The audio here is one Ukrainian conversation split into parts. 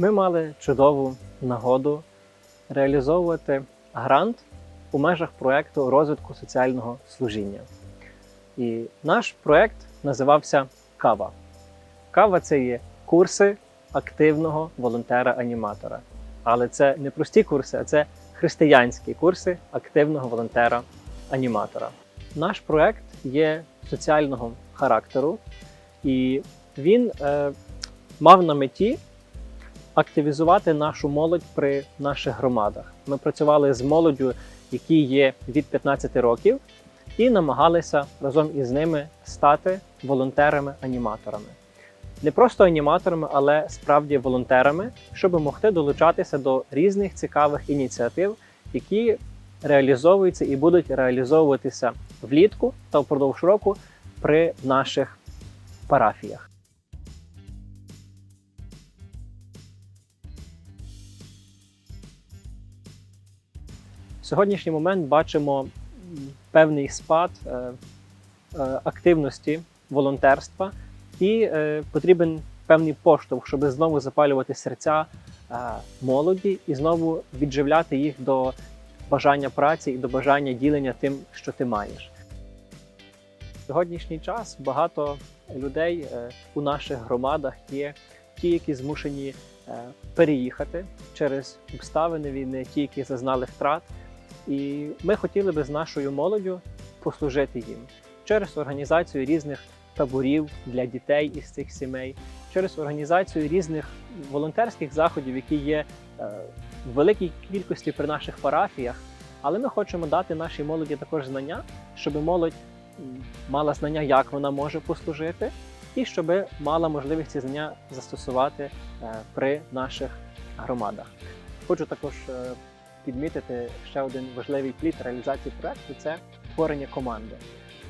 Ми мали чудову нагоду реалізовувати грант у межах проєкту розвитку соціального служіння. І наш проєкт називався Кава. Кава це є курси активного волонтера-аніматора. Але це не прості курси, а це християнські курси активного волонтера-аніматора. Наш проєкт є соціального характеру, і він е, мав на меті активізувати нашу молодь при наших громадах. Ми працювали з молоддю, які є від 15 років, і намагалися разом із ними стати волонтерами-аніматорами. Не просто аніматорами, але справді волонтерами, щоб могти долучатися до різних цікавих ініціатив, які реалізовуються і будуть реалізовуватися влітку та впродовж року при наших парафіях. Сьогоднішній момент бачимо певний спад е, е, активності волонтерства, і е, потрібен певний поштовх, щоб знову запалювати серця молоді і знову відживляти їх до бажання праці і до бажання ділення тим, що ти маєш. Сьогоднішній час багато людей у наших громадах є ті, які змушені переїхати через обставини війни, ті, які зазнали втрат. І ми хотіли би з нашою молоддю послужити їм через організацію різних таборів для дітей із цих сімей, через організацію різних волонтерських заходів, які є е, в великій кількості при наших парафіях. Але ми хочемо дати нашій молоді також знання, щоб молодь мала знання, як вона може послужити, і щоб мала можливість ці знання застосувати е, при наших громадах. Хочу також е, підмітити ще один важливий плід реалізації проекту це створення команди.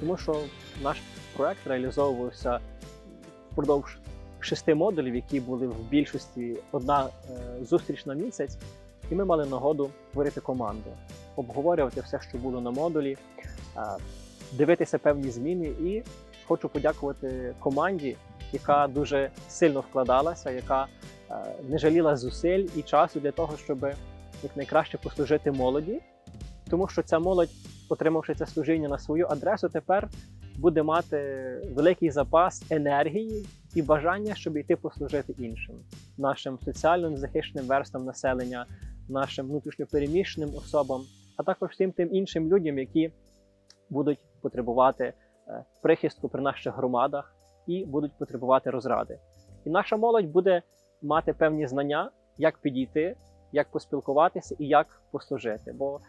Тому що наш проект реалізовувався впродовж шести модулів, які були в більшості одна е, зустріч на місяць, і ми мали нагоду творити команду, обговорювати все, що було на модулі, е, дивитися певні зміни. І хочу подякувати команді, яка дуже сильно вкладалася, яка е, не жаліла зусиль і часу для того, щоб якнайкраще послужити молоді, тому що ця молодь, отримавши це служіння на свою адресу, тепер буде мати великий запас енергії і бажання, щоб йти послужити іншим, нашим соціально незахищеним верствам населення, нашим внутрішньопереміщеним особам, а також всім тим іншим людям, які будуть потребувати е, прихистку при наших громадах і будуть потребувати розради. І наша молодь буде мати певні знання, як підійти, як поспілкуватися і як послужити. Бо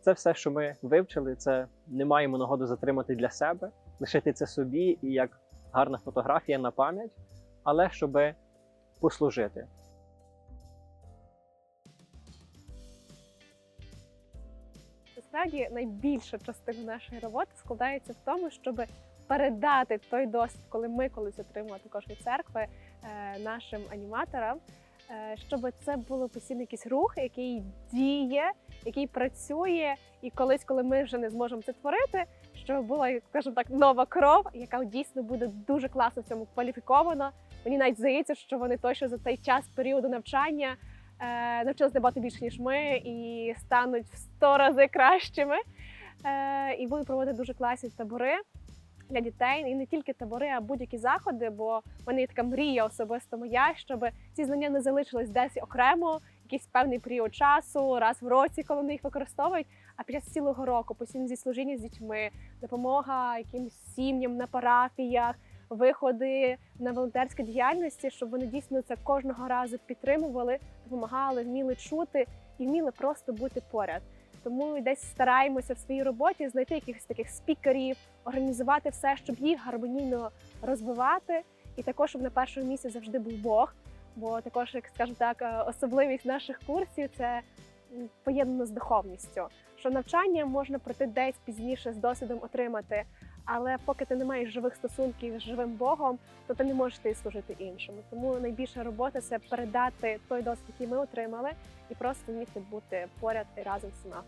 це все, що ми вивчили, це не маємо нагоди затримати для себе, лишити це собі і як гарна фотографія на пам'ять, але щоб послужити. Насправді найбільша частина нашої роботи складається в тому, щоб передати той досвід, коли ми колись отримали також від церкви е, нашим аніматорам, щоб це було постійно якийсь рух, який діє, який працює, і колись, коли ми вже не зможемо це творити, щоб була, скажімо так, нова кров, яка дійсно буде дуже класно в цьому кваліфікована. Мені навіть здається, що вони точно за цей час періоду навчання е, навчилися набагато більше, ніж ми, і стануть в 100 рази кращими. Е, і будуть проводити дуже класні табори для дітей. І не тільки табори, а будь-які заходи. Бо в мене є така мрія особисто моя, щоб ці знання не залишились десь окремо, якийсь певний період часу, раз в році, коли вони їх використовують. А під час цілого року постійно зі служіння з дітьми, допомога якимсь сім'ям на парафіях, виходи на волонтерські діяльності, щоб вони дійсно це кожного разу підтримували, допомагали, вміли чути і вміли просто бути поряд. Тому десь стараємося в своїй роботі знайти якихось таких спікерів, організувати все, щоб їх гармонійно розвивати, і також щоб на першому місці завжди був Бог. Бо також, як скажу так, е, особливість наших курсів це поєднано з духовністю. Що навчання можна пройти десь пізніше з досвідом отримати, але поки ти не маєш живих стосунків з живим Богом, то ти не можеш ти служити іншому. Тому найбільша робота це передати той досвід, який ми отримали, і просто вміти бути поряд і разом з нами.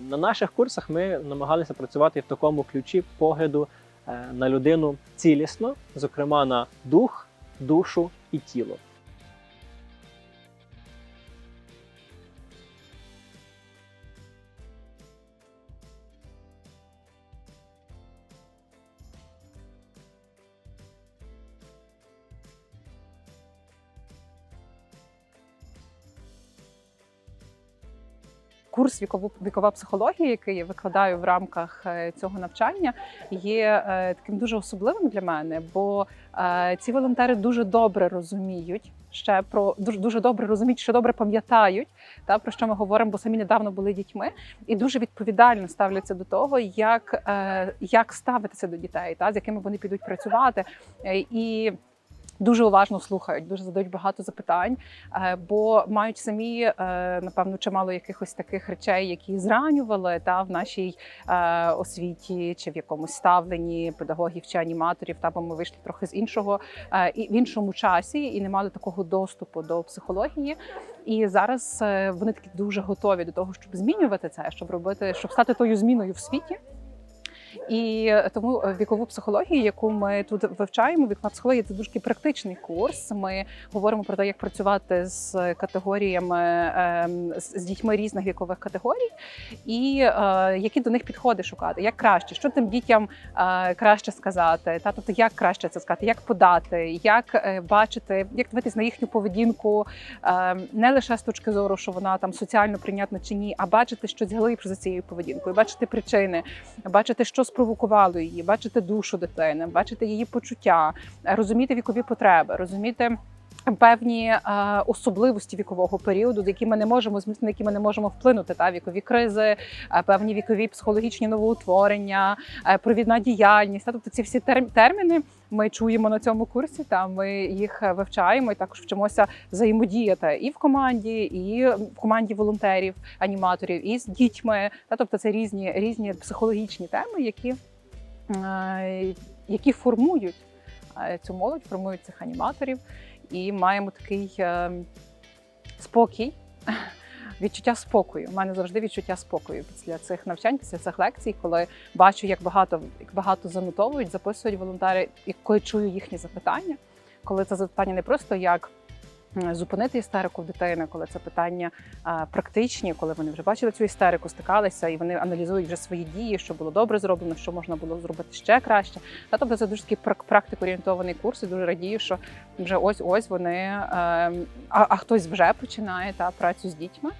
На наших курсах ми намагалися працювати в такому ключі погляду е, на людину цілісно, зокрема на дух, душу і тіло. Курс вікова психологія, який я викладаю в рамках е, цього навчання, є е, таким дуже особливим для мене, бо е, ці волонтери дуже добре розуміють. Ще про дуже дуже добре розуміють, що добре пам'ятають, та про що ми говоримо, бо самі недавно були дітьми, і дуже відповідально ставляться до того, як, як ставитися до дітей, та з якими вони підуть працювати. І Дуже уважно слухають, дуже задають багато запитань, е, бо мають самі е, напевно чимало якихось таких речей, які зранювали та в нашій е, освіті чи в якомусь ставленні педагогів чи аніматорів. Та бо ми вийшли трохи з іншого і в іншому часі і не мали такого доступу до психології. І зараз вони такі дуже готові до того, щоб змінювати це, щоб робити, щоб стати тою зміною в світі. І тому е, вікову психологію, яку ми тут вивчаємо, вікова психологія це дуже практичний курс. Ми говоримо про те, як працювати з категоріями ем, з дітьми різних вікових категорій, і е, які до них підходи шукати, як краще, що тим дітям е, краще сказати, та тобто як краще це сказати, як подати, як бачити, як дивитись на їхню поведінку, не лише з точки зору, що вона там соціально прийнятна чи ні, а бачити щось глибше за цією поведінкою, бачити причини, бачити, що спровокувало її, бачити душу дитини, бачити її почуття, розуміти вікові потреби, розуміти. Певні е, особливості вікового періоду, які ми не можемо змінити, на які ми не можемо вплинути, та вікові кризи, е, певні вікові психологічні новоутворення, е, провідна діяльність. Та, тобто ці всі терм- терміни ми чуємо на цьому курсі. Та ми їх вивчаємо і також вчимося взаємодіяти і в команді, і в команді волонтерів, аніматорів, і з дітьми. Та тобто це різні різні психологічні теми, які, які формують цю молодь, формують цих аніматорів, і маємо такий е, спокій. Відчуття спокою. У мене завжди відчуття спокою після цих навчань, після цих лекцій, коли бачу, як багато як багато занотовують, записують волонтери, і коли чую їхні запитання, коли це запитання не просто як зупинити істерику в дитини, коли це питання практичні, коли вони вже бачили цю істерику, стикалися і вони аналізують вже свої дії, що було добре зроблено, що можна було зробити ще краще. Та тобто це дуже такий прак- практико-орієнтований курс. І дуже радію, що вже ось ось вони е, а, а хтось вже починає та працю з дітьми.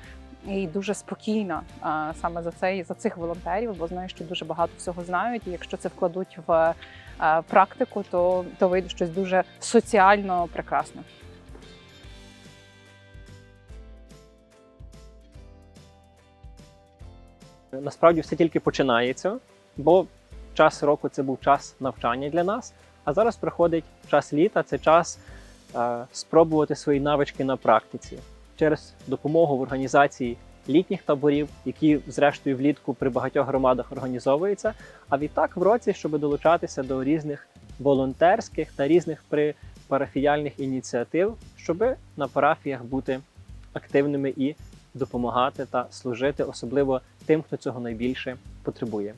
І дуже спокійна а, саме за цей за цих волонтерів, бо знаю, що дуже багато всього знають. І якщо це вкладуть в а, практику, то, то вийде щось дуже соціально прекрасне. Насправді все тільки починається, бо час року це був час навчання для нас. А зараз приходить час літа, це час е, спробувати свої навички на практиці через допомогу в організації літніх таборів, які, зрештою, влітку при багатьох громадах організовуються. А відтак в році, щоб долучатися до різних волонтерських та різних припарафіяльних ініціатив, щоб на парафіях бути активними і допомагати та служити, особливо тим, хто цього найбільше потребує.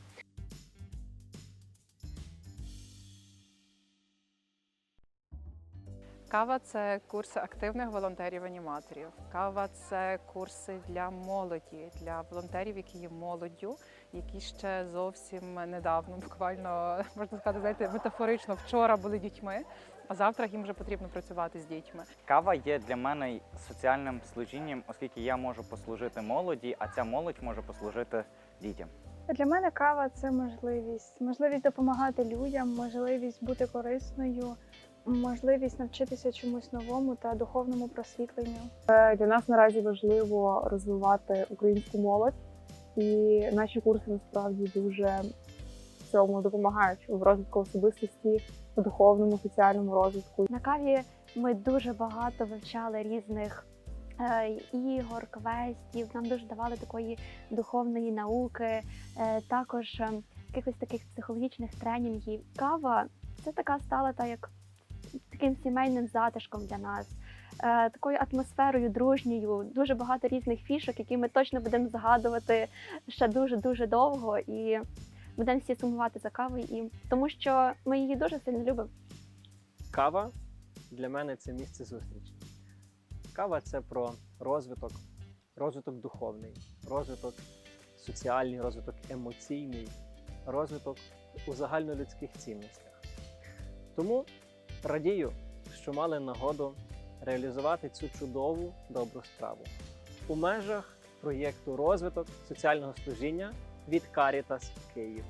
Кава це курси активних волонтерів-аніматорів. Кава це курси для молоді, для волонтерів, які є молоддю, які ще зовсім недавно, буквально можна сказати, знаєте, метафорично вчора були дітьми, а завтра їм вже потрібно працювати з дітьми. Кава є для мене соціальним служінням, оскільки я можу послужити молоді, а ця молодь може послужити дітям. Для мене кава це можливість, можливість допомагати людям, можливість бути корисною, можливість навчитися чомусь новому та духовному просвітленню. Е, Для нас наразі важливо розвивати українську молодь, і наші курси насправді дуже цьому допомагають в розвитку особистості, в духовному, соціальному розвитку. На каві ми дуже багато вивчали різних е, ігор, квестів. Нам дуже давали такої духовної науки, е, також е, якихось таких психологічних тренінгів. Кава це така стала та як таким сімейним затишком для нас. е, Такою атмосферою дружньою, дуже багато різних фішок, які ми точно будемо згадувати ще дуже дуже довго, і будемо всі сумувати за кавою, і тому що ми її дуже сильно любимо. Кава для мене це місце зустрічі. Кава це про розвиток, розвиток духовний, розвиток соціальний, розвиток емоційний, розвиток у загальнолюдських цінностях. Тому радію, що мали нагоду реалізувати цю чудову добру справу у межах проєкту розвиток соціального служіння від Caritas Київ.